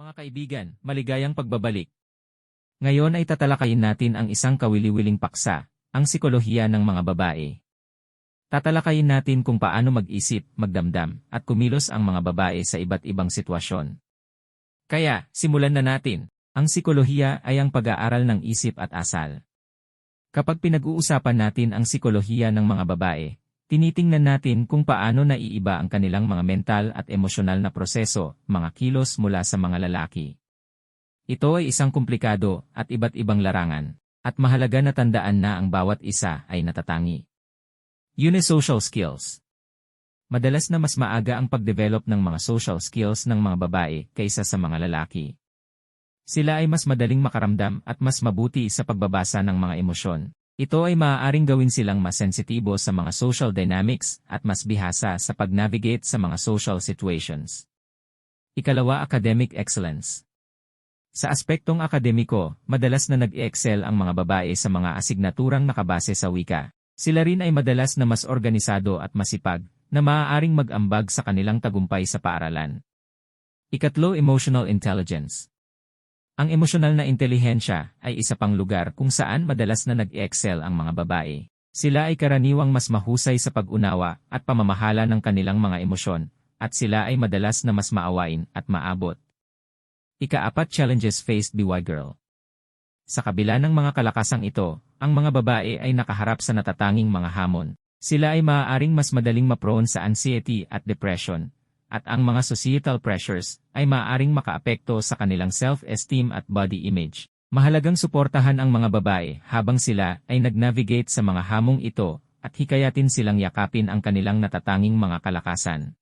Mga kaibigan, maligayang pagbabalik. Ngayon ay tatalakayin natin ang isang kawili-wiling paksa, ang sikolohiya ng mga babae. Tatalakayin natin kung paano mag-isip, magdamdam, at kumilos ang mga babae sa iba't ibang sitwasyon. Kaya, simulan na natin. Ang sikolohiya ay ang pag-aaral ng isip at asal. Kapag pinag-uusapan natin ang sikolohiya ng mga babae, tinitingnan natin kung paano naiiba ang kanilang mga mental at emosyonal na proseso, mga kilos mula sa mga lalaki. Ito ay isang komplikado at iba't ibang larangan, at mahalaga na tandaan na ang bawat isa ay natatangi. Unisocial skills Madalas na mas maaga ang pagdevelop ng mga social skills ng mga babae kaysa sa mga lalaki. Sila ay mas madaling makaramdam at mas mabuti sa pagbabasa ng mga emosyon. Ito ay maaaring gawin silang mas sensitibo sa mga social dynamics at mas bihasa sa pag-navigate sa mga social situations. Ikalawa, academic excellence. Sa aspektong akademiko, madalas na nag-excel ang mga babae sa mga asignaturang nakabase sa wika. Sila rin ay madalas na mas organisado at masipag, na maaaring mag-ambag sa kanilang tagumpay sa paaralan. Ikatlo, emotional intelligence. Ang emosyonal na intelihensya ay isa pang lugar kung saan madalas na nag-excel ang mga babae. Sila ay karaniwang mas mahusay sa pag-unawa at pamamahala ng kanilang mga emosyon, at sila ay madalas na mas maawain at maabot. Ikaapat challenges faced by girl. Sa kabila ng mga kalakasang ito, ang mga babae ay nakaharap sa natatanging mga hamon. Sila ay maaaring mas madaling maprone sa anxiety at depression, at ang mga societal pressures ay maaaring makaapekto sa kanilang self-esteem at body image. Mahalagang suportahan ang mga babae habang sila ay nag-navigate sa mga hamong ito at hikayatin silang yakapin ang kanilang natatanging mga kalakasan.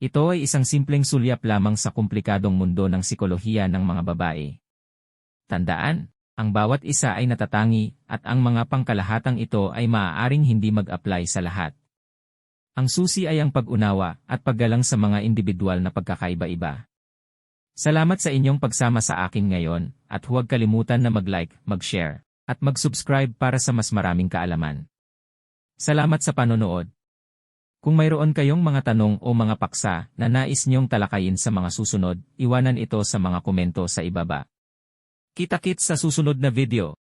Ito ay isang simpleng sulyap lamang sa komplikadong mundo ng sikolohiya ng mga babae. Tandaan, ang bawat isa ay natatangi at ang mga pangkalahatang ito ay maaaring hindi mag-apply sa lahat. Ang susi ay ang pag-unawa at paggalang sa mga individual na pagkakaiba-iba. Salamat sa inyong pagsama sa akin ngayon at huwag kalimutan na mag-like, mag-share, at mag-subscribe para sa mas maraming kaalaman. Salamat sa panonood. Kung mayroon kayong mga tanong o mga paksa na nais niyong talakayin sa mga susunod, iwanan ito sa mga komento sa ibaba. Kita-kits sa susunod na video.